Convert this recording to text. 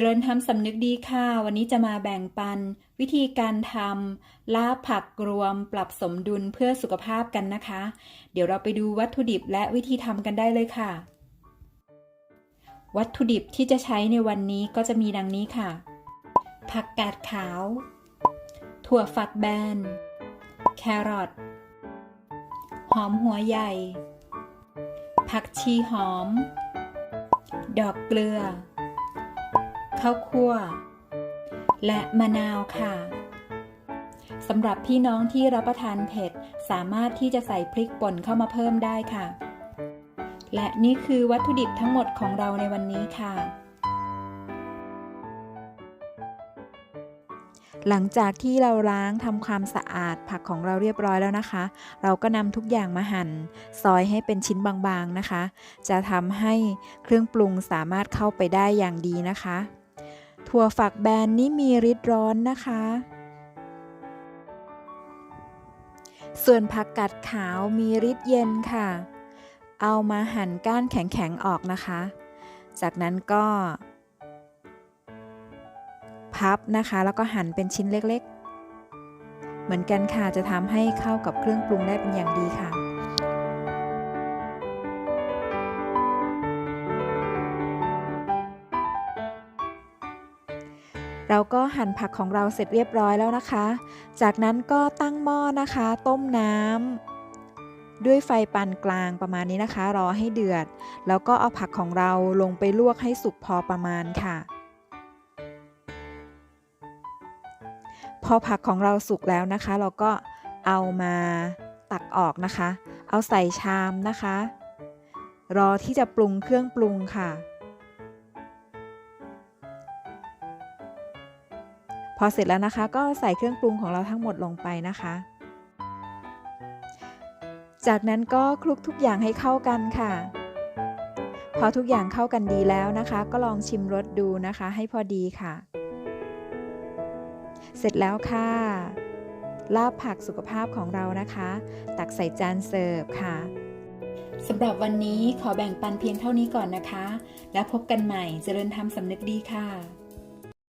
จริญธรรมสำนึกดีค่ะ วันนี้จะมาแบ่งปัน วิธีการทำลาบผักรวมปรับสมดุลเพื่อสุขภาพกันนะคะ เดี๋ยวเราไปดูวัตถุดิบและวิธีทำกันได้เลยค่ะ วัตถุดิบที่จะใช้ในวันนี้ก็จะมีดังนี้ค่ะ ผักกาดขาว ถั่วฝักแบน แครอท หอมหัวใหญ่ ผักชีหอม ดอกเกลือ ข้าวคั่ว และมะนาวค่ะสำหรับพี่น้องที่รับประทานเผ็ด สามารถที่จะใส่พริกป่นเข้ามาเพิ่มได้ค่ะ และนี่คือวัตถุดิบทั้งหมดของเราในวันนี้ค่ะ หลังจากที่เราล้างทำความสะอาดผักของเราเรียบร้อยแล้วนะคะ เราก็นำทุกอย่างมาหั่น ซอยให้เป็นชิ้นบางๆนะคะ จะทำให้เครื่องปรุงสามารถเข้าไปได้อย่างดีนะคะ ถั่วฝักแบนนี่มีฤทธิ์ร้อนนะคะ ส่วนผักกาดขาวมีฤทธิ์เย็นค่ะ เอามาหั่นก้านแข็งๆออกนะคะ จากนั้นก็ พับนะคะแล้วก็หั่นเป็นชิ้นเล็กๆ เหมือนกันค่ะจะทำให้เข้ากับเครื่องปรุงได้เป็นอย่างดีค่ะ เราก็หั่นผักของเราเสร็จเรียบร้อยแล้วนะคะ จากนั้นก็ตั้งหม้อนะคะ ต้มน้ำด้วยไฟปานกลางประมาณนี้นะคะ รอให้เดือด แล้วก็เอาผักของเราลงไปลวกให้สุกพอประมาณค่ะ พอผักของเราสุกแล้วนะคะ เราก็เอามาตักออกนะคะ เอาใส่ชามนะคะ รอที่จะปรุงเครื่องปรุงค่ะ พอเสร็จแล้วนะคะ ก็ใส่เครื่องปรุงของเราทั้งหมดลงไปนะคะ จากนั้นก็คลุกทุกอย่างให้เข้ากันค่ะ พอทุกอย่างเข้ากันดีแล้วนะคะ ก็ลองชิมรสดูนะคะ ให้พอดีค่ะ เสร็จแล้วค่ะ ลาบผักสุขภาพของเรานะคะ ตักใส่จานเสิร์ฟค่ะสำหรับวันนี้ขอแบ่งปันเพียงเท่านี้ก่อนนะคะ แล้วพบกันใหม่เจริญธรรมสำนึกดีค่ะ